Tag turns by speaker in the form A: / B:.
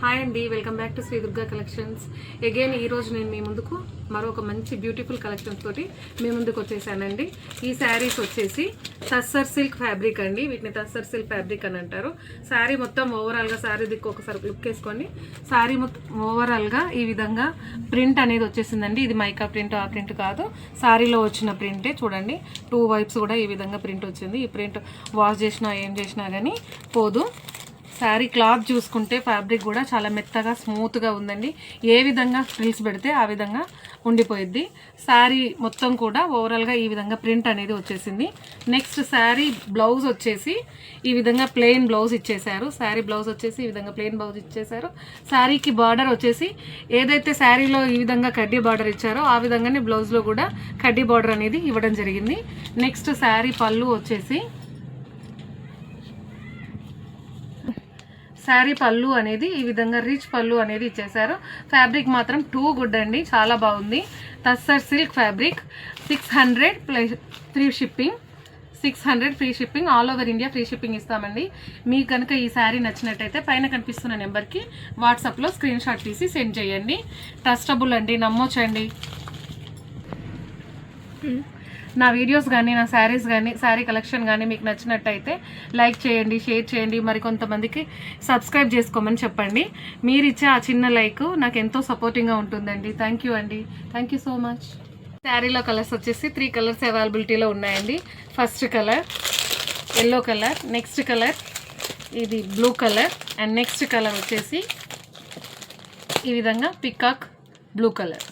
A: Hi అండి welcome back to Shri Durga collections again ఈ రోజు నేను మీ ముందుకు మరొక మంచి బ్యూటిఫుల్ కలెక్షన్స్ తోటి మీ ముందుకు వచ్చేసానండి. ఈ శారీస్ వచ్చేసి తస్సర్ సిల్క్ ఫ్యాబ్రిక్ అండి. వీటిని తస్సర్ సిల్క్ ఫ్యాబ్రిక్ అని అంటారు. శారీ మొత్తం ఓవరాల్గా శారీ దిక్కు ఒకసారి లుక్ వేసుకోండి శారీ మొత్తం ఓవరాల్గా ఈ విధంగా ప్రింట్ అనేది వచ్చేసిందండి. ఇది మైకా ప్రింట్ ఆ ప్రింట్ కాదు. శారీలో వచ్చిన ప్రింటే చూడండి. టూ వైప్స్ కూడా ఈ విధంగా ప్రింట్ వచ్చింది. ఈ ప్రింట్ వాష్ చేసినా ఏం చేసినా కానీ పోదు. శారీ క్లాత్ చూసుకుంటే ఫ్యాబ్రిక్ కూడా చాలా మెత్తగా స్మూత్గా ఉందండి. ఏ విధంగా ఫ్రిల్స్ పెడితే ఆ విధంగా ఉండిపోయిద్ది. శారీ మొత్తం కూడా ఓవరాల్గా ఈ విధంగా ప్రింట్ అనేది వచ్చేసింది. నెక్స్ట్ శారీ బ్లౌజ్ వచ్చేసి ఈ విధంగా ప్లెయిన్ బ్లౌజ్ ఇచ్చేశారు. శారీ బ్లౌజ్ వచ్చేసి ఈ విధంగా ప్లెయిన్ బ్లౌజ్ ఇచ్చేశారు. శారీకి బార్డర్ వచ్చేసి ఏదైతే శారీలో ఈ విధంగా కడ్డీ బార్డర్ ఇచ్చారో ఆ విధంగానే బ్లౌజ్లో కూడా కడ్డీ బార్డర్ అనేది ఇవ్వడం జరిగింది. నెక్స్ట్ శారీ పళ్ళు వచ్చేసి శారీ పళ్ళు అనేది ఈ విధంగా రిచ్ పళ్ళు అనేది ఇచ్చేసారు ఫ్యాబ్రిక్ మాత్రం టూ గుడ్ అండి. చాలా బాగుంది. Tussar silk fabric six hundred plus free shipping six hundred free shipping all over India free shipping ఇస్తామండి. మీకు కనుక ఈ శారీ నచ్చినట్టయితే పైన కనిపిస్తున్న నెంబర్కి వాట్సాప్లో స్క్రీన్ షాట్ తీసి సెండ్ చేయండి. ట్రస్టబుల్ అండి. నమ్మొచ్చండి. Hmm. నా వీడియోస్ కానీ నా శారీస్ కానీ శారీ కలెక్షన్ కానీ మీకు నచ్చినట్టయితే లైక్ చేయండి షేర్ చేయండి. మరి కొంతమందికి సబ్స్క్రైబ్ చేసుకోమని చెప్పండి. మీరు ఇచ్చే ఆ చిన్న లైక్ నాకు ఎంతో సపోర్టింగ్గా ఉంటుందండి. థ్యాంక్ యూ అండి. థ్యాంక్ యూ సో మచ్ శారీలో కలర్స్ వచ్చేసి త్రీ కలర్స్ అవైలబిలిటీలో ఉన్నాయండి. First colour yellow colour next colour ఇది blue colour and next colour వచ్చేసి ఈ విధంగా పికాక్ బ్లూ కలర్